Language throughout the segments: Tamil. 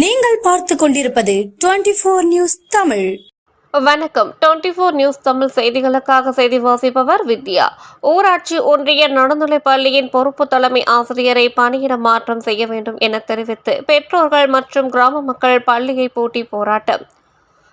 நீங்கள் பார்த்து கொண்டிருப்பது டுவெண்டி போர் நியூஸ் தமிழ். வணக்கம். டுவெண்டி ஃபோர் நியூஸ் தமிழ் செய்திகளுக்காக செய்தி வாசிப்பவர் வித்யா. ஊராட்சி ஒன்றிய நடுநிலை பள்ளியின் பொறுப்பு தலைமை ஆசிரியரை பணியிட மாற்றம் செய்ய வேண்டும் என தெரிவித்து பெற்றோர்கள் மற்றும் கிராம மக்கள் பள்ளியை பூட்டி போராட்டம்.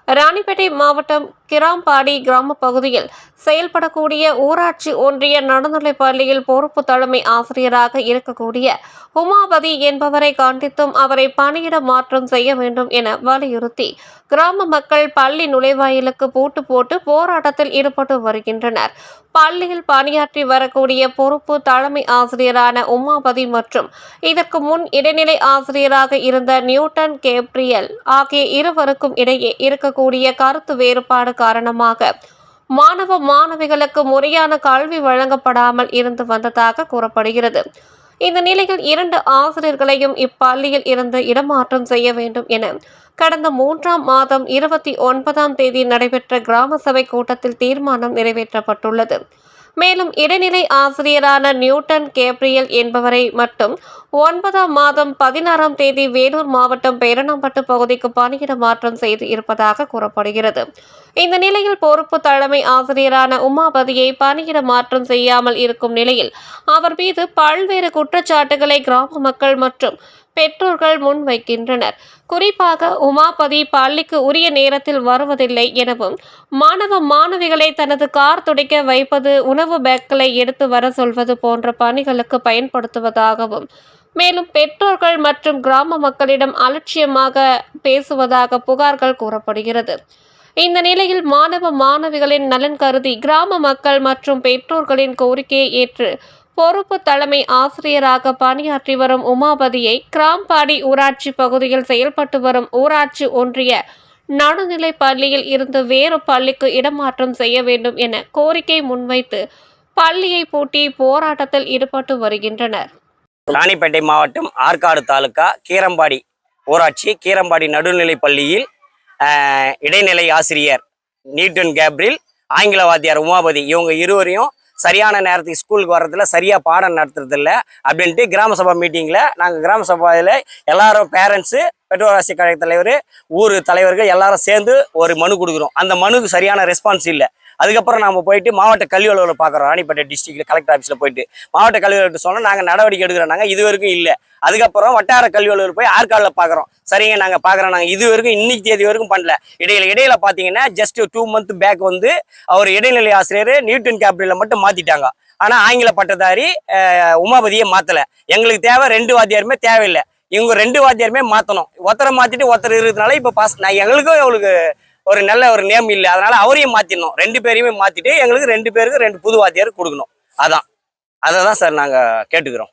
ராணிப்பேட்டை மாவட்டம் கிராம்பாடி கிராம பகுதியில் செயல்படக்கூடிய ஊராட்சி ஒன்றிய நடுநிலைப் பள்ளியில் பொறுப்பு தலைமை ஆசிரியராக இருக்கக்கூடிய உமாபதி என்பவரை கண்டித்தும் அவரை பணியிட மாற்றம் செய்ய வேண்டும் என வலியுறுத்தி கிராம மக்கள் பள்ளி நுழைவாயிலுக்கு பூட்டு போட்டு போராட்டத்தில் ஈடுபட்டு வருகின்றனர். பள்ளியில் பணியாற்றி வரக்கூடிய பொறுப்பு தலைமை ஆசிரியரான உமாபதி மற்றும் இதற்கு முன் இடைநிலை ஆசிரியராக இருந்த நியூட்டன் கேப்ரியல் ஆகிய இருவருக்கும் இடையே இருக்கக்கூடிய கருத்து வேறுபாடு காரணமாக. மாணவ மாணவிகளுக்கு முறையான கல்வி வழங்கப்படாமல் இருந்து வந்ததாக கூறப்படுகிறது. இந்த நிலையில் இரண்டு ஆசிரியர்களையும் இப்பள்ளியில் இருந்து இடமாற்றம் செய்ய வேண்டும் என கடந்த மூன்றாம் மாதம் இருபத்தி ஒன்பதாம் தேதி நடைபெற்ற கிராம சபை கூட்டத்தில் தீர்மானம் நிறைவேற்றப்பட்டுள்ளது. மேலும் இடைநிலை ஆசிரியரான நியூட்டன் கேப்ரியல் என்பவரை மட்டும் ஒன்பதாம் மாதம் பதினாறாம் தேதி வேலூர் மாவட்டம் பேரணாம்பட்டு பகுதிக்கு பணியிட மாற்றம் செய்து இருப்பதாக கூறப்படுகிறது. இந்த நிலையில் பொறுப்பு தலைமை ஆசிரியரான உமாபதியை பணியிட மாற்றம் செய்யாமல் இருக்கும் நிலையில் அவர் மீது பல்வேறு குற்றச்சாட்டுகளை கிராம மக்கள் மற்றும் பெற்றோர்கள் முன்வைக்கின்றனர் குறிப்பாக உமாபதி பள்ளிக்கு உரிய நேரத்தில் வருவதில்லை எனவும் மாணவ மாணவிகளை தனது கார் துடைக்க வைப்பது உணவு பேக்களை எடுத்து வர சொல்வது போன்ற பணிகளுக்கு பயன்படுத்துவதாகவும் மேலும் பெற்றோர்கள் மற்றும் கிராம மக்களிடம் அலட்சியமாக பேசுவதாக புகார்கள் கூறப்படுகிறது. இந்த நிலையில் மாணவ மாணவிகளின் நலன் கருதி கிராம மக்கள் மற்றும் பெற்றோர்களின் கோரிக்கையை ஏற்று பொறுப்பு தலைமை ஆசிரியராக பணியாற்றி வரும் உமாபதியை கிராம்பாடி ஊராட்சி பகுதியில் செயல்பட்டு வரும் ஊராட்சி ஒன்றிய நடுநிலை பள்ளியில் இருந்து வேறு பள்ளிக்கு இடமாற்றம் செய்ய வேண்டும் என கோரிக்கை முன்வைத்து பள்ளியை பூட்டி போராட்டத்தில் ஈடுபட்டு வருகின்றனர். ராணிப்பேட்டை மாவட்டம் ஆற்காடு தாலுக்கா கீரம்பாடி ஊராட்சி கீரம்பாடி நடுநிலை பள்ளியில் இடைநிலை ஆசிரியர் நியூட்டன் கேப்ரில் ஆங்கில வாத்தியார் உமாபதி இவங்க இருவரையும் சரியான நேரத்துக்கு ஸ்கூலுக்கு வர்றதில்ல சரியாக பாடம் நடத்துறதில்ல அப்படின்ட்டு கிராம சபா மீட்டிங்கில் நாங்கள் கிராம சபாவில் எல்லாரும் பேரண்ட்ஸு பெற்றோர் ஆசிரியர் கழக தலைவர் ஊர் தலைவர்கள் எல்லாரும் சேர்ந்து ஒரு மனு கொடுக்குறோம். அந்த மனுக்கு சரியான ரெஸ்பான்ஸ் இல்லை. அதுக்கப்புறம் நம்ம போயிட்டு மாவட்ட கல்வி அலுவலர் பார்க்குறோம் ராணிப்பேட்டை டிஸ்ட்ரிக்ட் கலெக்டர் ஆஃபீஸில் போயிட்டு மாவட்ட கல்வி அலுவலர்கிட்ட சொன்னால் நாங்கள் நடவடிக்கை எடுக்கிறோம். நாங்கள் இது வரைக்கும் இல்லை. அதுக்கப்புறம் வட்டார கல்வி அலுவலர் போய் ஆற்காடில் பார்க்குறோம் சரிங்க நாங்கள் பார்க்குறோம் நாங்கள் இது வரைக்கும் இன்னைக்கு தேதி வரைக்கும் பண்ணல. இடையில இடையில பார்த்தீங்கன்னா ஜஸ்ட் டூ மந்த் பேக் வந்து அவர் இடைநிலை ஆசிரியர் நியூட்டன் கேபிட்டலில் மட்டும் மாற்றிட்டாங்க ஆனால் ஆங்கில பட்டதாரி உமாபதியை மாற்றலை எங்களுக்கு தேவை ரெண்டு வாத்தியாருமே தேவையில்லை. இவங்க ரெண்டு வாத்தியாருமே மாற்றணும் ஒருத்தரை மாற்றிட்டு ஒருத்தர் இருக்கிறதுனால இப்போ பாஸ் நான் எங்களுக்கும் அவங்களுக்கு ஒரு நல்ல ஒரு நேம் இல்லை. அதனால அவரையும் மாற்றிடணும் ரெண்டு பேரையுமே மாற்றிட்டு எங்களுக்கு ரெண்டு பேருக்கு ரெண்டு புது வாத்தியார் கொடுக்கணும். அதான். அதை தான் சார் நாங்கள் கேட்டுக்கிறோம்.